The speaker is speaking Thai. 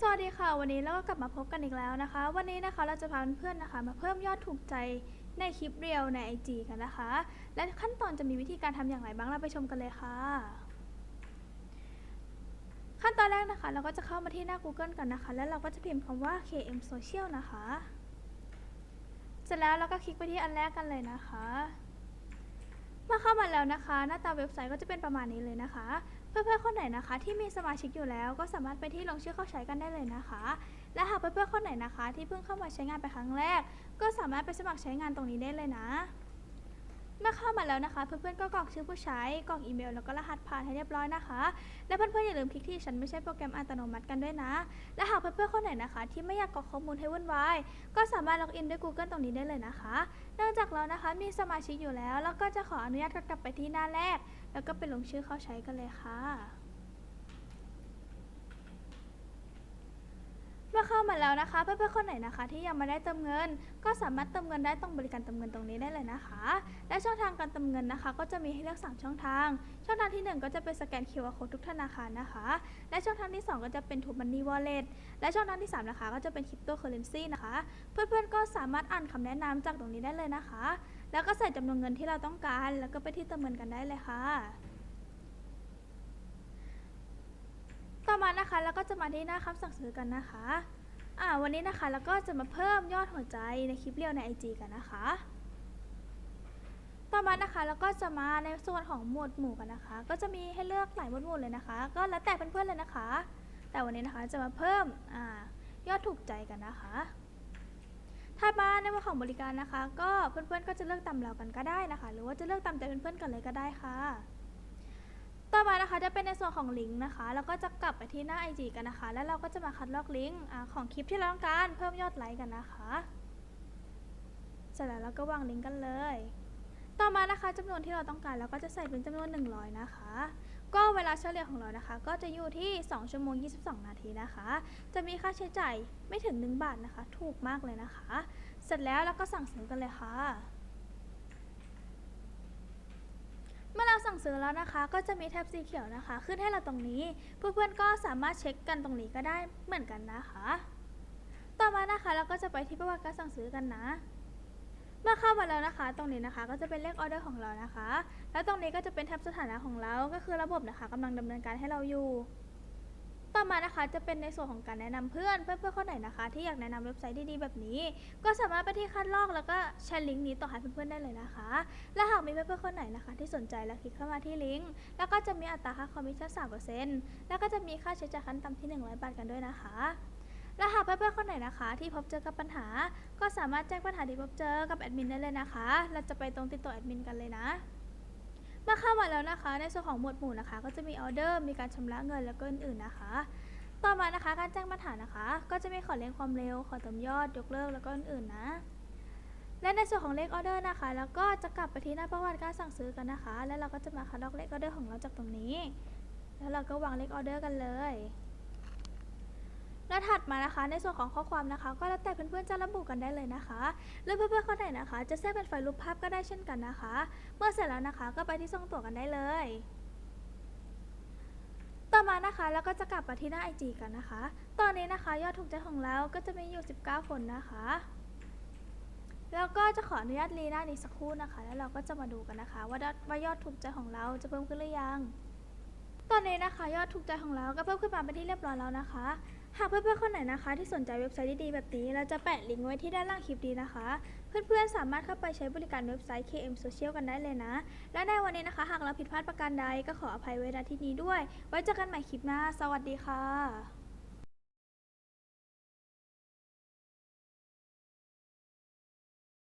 สวัสดีค่ะ วันนี้เราก็กลับมาพบกันอีกแล้วนะคะ วันนี้นะคะเราจะพาเพื่อนๆนะคะ มาเพิ่มยอดถูกใจในคลิปเรียวใน IG กันนะคะ และขั้นตอนจะมีวิธีการทำอย่างไรบ้างเราไปชมกันเลยค่ะ ขั้นตอนแรกนะคะ เราก็จะเข้ามาที่หน้า Google กันนะคะ แล้วเราก็จะพิมพ์คำว่า KM Social นะคะ เสร็จแล้วเราก็คลิกไปที่อันแรกกันเลยนะคะ เมื่อเข้ามาแล้วนะคะ หน้าตาเว็บไซต์ก็จะเป็นประมาณนี้เลยนะคะ เพื่อนๆคนไหนนะคะ ที่มีสมาชิกอยู่แล้วก็สามารถไปที่ลงชื่อเข้าใช้กันได้เลยนะคะ และหากเพื่อนๆคนไหนนะคะ ที่เพิ่งเข้ามาใช้งานไปครั้งแรก ก็สามารถไปสมัครใช้งานตรงนี้ได้เลยนะ มื่อเข้ามาแล้วนะคะ เพื่อนๆก็กรอกชื่อผู้ใช้กรอกอีเมลแล้วก็รหัสผ่านให้เรียบร้อยนะคะ และเพื่อนๆอย่าลืมคลิกที่ฉันไม่ใช่โปรแกรมอัตโนมัติกันด้วยนะ และหากเพื่อนๆคนไหนนะคะ ที่ไม่อยากกรอกข้อมูลให้วุ่นวายก็สามารถล็อกอินด้วย Google ตรงนี้ได้เลยนะคะ เนื่องจากเรานะคะมีสมาชิกอยู่แล้ว แล้วก็จะขออนุญาตกลับไปที่หน้าแรก แล้วก็ไปลงชื่อเข้าใช้กันเลยค่ะ เข้ามาแล้วนะคะ เพื่อนๆคนไหนนะคะ ที่ยังไม่ได้เติมเงิน ก็สามารถเติมเงินได้ตรงบริการเติมเงินตรงนี้ได้เลยนะคะ และช่องทางการเติมเงินนะคะ ก็จะมีให้เลือก 3 ช่องทาง ช่องทางที่ 1 ก็จะเป็นสแกน QR Code ทุกธนาคารนะคะ และช่องทางที่ 2 ก็จะเป็น t ูมันนี่วอลเล็ตและช่องทางที่ 3 นะคะ ก็จะเป็นคริปโตเคอเรนซีนะคะ เพื่อนๆก็สามารถอ่านคำแนะนำจากตรงนี้ได้เลยนะคะ แล้วก็ใส่จำนวนเงินที่เราต้องการ แล้วก็ไปที่เติมเงินกันได้เลยค่ะ ต่อมานะคะ แล้วก็จะมาที่หน้าคำสั่งซื้อกันนะคะอ่าวันนี้นะคะแล้วก็จะมาเพิ่มยอดหัวใจในคลิปเรียวใน IG กันนะคะ ต่อมานะคะแล้วก็จะมาในส่วนของหมวดหมู่กันนะคะ ก็จะมีให้เลือกหลายหมวดหมู่เลยนะคะ ก็แล้วแต่เพื่อนๆเลยนะคะ แต่วันนี้นะคะจะมาเพิ่มอ่ายอดถูกใจกันนะคะถ้ามาในหมวดของบริการนะคะ ก็เพื่อนๆก็จะเลือกตามเรากันก็ได้นะคะ หรือว่าจะเลือกตามใจเพื่อนๆกันเลยก็ได้ค่ะ ต่อมานะคะจะเป็นในส่วนของลิงก์นะคะแล้วก็จะกลับไปที่หน้า IG กันนะคะ แล้วเราก็จะมาคัดลอกลิงก์ของคลิปที่เราต้องการเพิ่มยอดไลค์กันนะคะเสร็จแล้วเราก็วางลิงก์กันเลย ต่อมานะคะจำนวนที่เราต้องการเราก็จะใส่เป็นจำนวน 100 นะคะ ก็เวลาเฉลี่ยของเรานะคะ ก็จะอยู่ที่ 2 ชั่วโมง 22 นาทีนะคะ จะมีค่าใช้จ่ายไม่ถึง 1 บาทนะคะ ถูกมากเลยนะคะ เสร็จแล้วเราก็สั่งซื้อกันเลยค่ะ เมื่อเรา สั่งซื้อแล้วนะคะ ก็จะมีแท็บสีเขียวนะคะ ขึ้นให้เราตรงนี้ เพื่อนๆก็สามารถเช็คกันตรงนี้ก็ได้เหมือนกันนะคะ ต่อมานะคะเราก็จะไปที่ประวัติการสั่งซื้อกันนะ เมื่อเข้ามาแล้วนะคะ ตรงนี้นะคะก็จะเป็นเลขออเดอร์ของเรานะคะ แล้วตรงนี้ก็จะเป็นแท็บสถานะของเรา ก็คือระบบนะคะกำลังดำเนินการให้เราอยู่ ต่อมานะคะจะเป็นในส่วนของการแนะนำเพื่อนเพื่อนเพื่อนๆคนไหนนะคะ ที่อยากแนะนำเว็บไซต์ดีๆแบบนี้ ก็สามารถไปที่คัดลอกแล้วก็แชร์ลิงก์นี้ต่อให้เพื่อนๆได้เลยนะคะ และหากมีเพื่อนๆคนไหนนะคะ ที่สนใจแล้วคลิกเข้ามาที่ลิงก์แล้วก็จะมีอัตราค่าคอมมิชชั่น3%แล้วก็จะมีค่าใช้จ่ายขั้นต่ำที่ 100 บาทกันด้วยนะคะและหากเพื่อนๆคนไหนนะคะ ที่พบเจอกับปัญหา ก็สามารถแจ้งปัญหาที่พบเจอกับแอดมินได้เลยนะคะ เราจะไปตรงติดต่อแอดมินกันเลยนะ เมื่อเข้ามาแล้วนะคะ ในส่วนของหมวดหมู่นะคะ ก็จะมีออเดอร์มีการชำระเงินแล้วก็อื่นๆนะคะ ต่อมานะคะการแจ้งปัญหานะคะ ก็จะมีขอเลี้ยงความเร็ว ขอเติมยอดยกเลิกแล้วก็อื่นๆนะ และในส่วนของเลขออเดอร์นะคะ แล้วก็จะกลับไปที่หน้าประวัติการสั่งซื้อกันนะคะ แล้วเราก็จะมาคัดลอกเลขออเดอร์ของเราจากตรงนี้ แล้วเราก็วางเลขออเดอร์กันเลย แล้วถัดมานะคะ ในส่วนของข้อความนะคะ ก็แล้วแต่เพื่อนๆจะระบุกันได้เลยนะคะ หรือเพื่อนๆคนไหนนะคะ จะแทรกเป็นไฟล์รูปภาพก็ได้เช่นกันนะคะ เมื่อเสร็จแล้วนะคะก็ไปที่ส่งตัวกันได้เลย ต่อมานะคะแล้วก็จะกลับมาที่หน้า IG กันนะคะ ตอนนี้นะคะยอดถูกใจของเราก็จะมีอยู่ 19 คนนะคะ แล้วก็จะขออนุญาตรีหน้านี้สักครู่นะคะ แล้วเราก็จะมาดูกันนะคะ ว่ายอดว่ายอดถูกใจของเราจะเพิ่มขึ้นหรือยัง ตอนนี้นะคะ ยอดถูกใจของเราก็เพิ่มขึ้นมาเป็นที่เรียบร้อยแล้วนะคะ หากเพื่อนๆคนไหนนะคะ ที่สนใจเว็บไซต์ดีๆแบบนี้ เราจะแปะลิงก์ไว้ที่ด้านล่างคลิปนี้นะคะ เพื่อนๆสามารถเข้าไปใช้บริการเว็บไซต์ KM Social กันได้เลยนะ และในวันนี้นะคะ หากเราผิดพลาดประการใดก็ขออภัยไว้ณที่นี้ด้วย ไว้เจอกันใหม่คลิปหน้า สวัสดีค่ะ